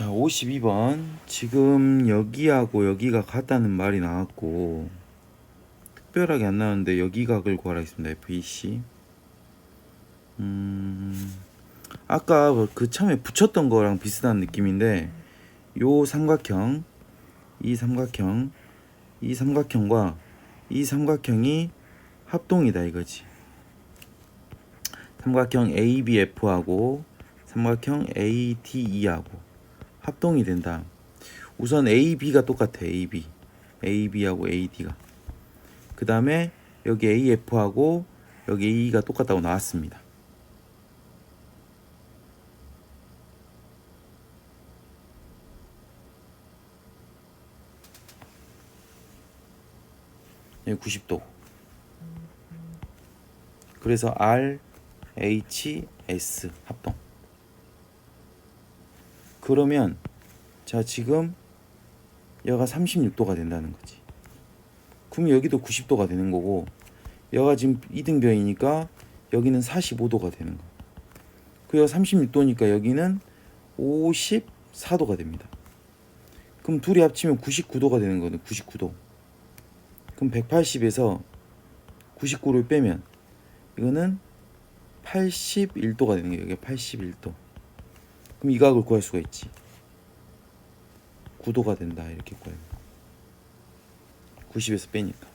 자, 52번. 지금 여기하고 여기가 같다는 말이 나왔고, 특별하게 안 나왔는데 여기각을 구하라 했습니다. FEC. 음, 아까 뭐그 처음에 붙였던 거랑 비슷한 느낌인데, 요 삼각형, 이 삼각형, 이 삼각형과 이 삼각형이 합동이다 이거지. 삼각형 ABF하고 삼각형 ATE하고 합동이 된다. 우선 AB가 똑같아. AB. AB하고 AD가. 그 다음에 여기 AF하고 여기 AE가 똑같다고 나왔습니다. 여기 90도. 그래서 R, H, S 합동. 그러면 자 지금 여가 36도가 된다는 거지. 그럼 여기도 90도가 되는 거고 여가 지금 이등변이니까 여기는 45도가 되는 거. 그 여가 36도니까 여기는 54도가 됩니다. 그럼 둘이 합치면 99도가 되는 거네. 99도. 그럼 180에서 99를 빼면 이거는 81도가 되는 거예요. 이게 81도. 그럼 이 각을 구할 수가 있지. 9도가 된다 이렇게 구해요. 90에서 빼니까.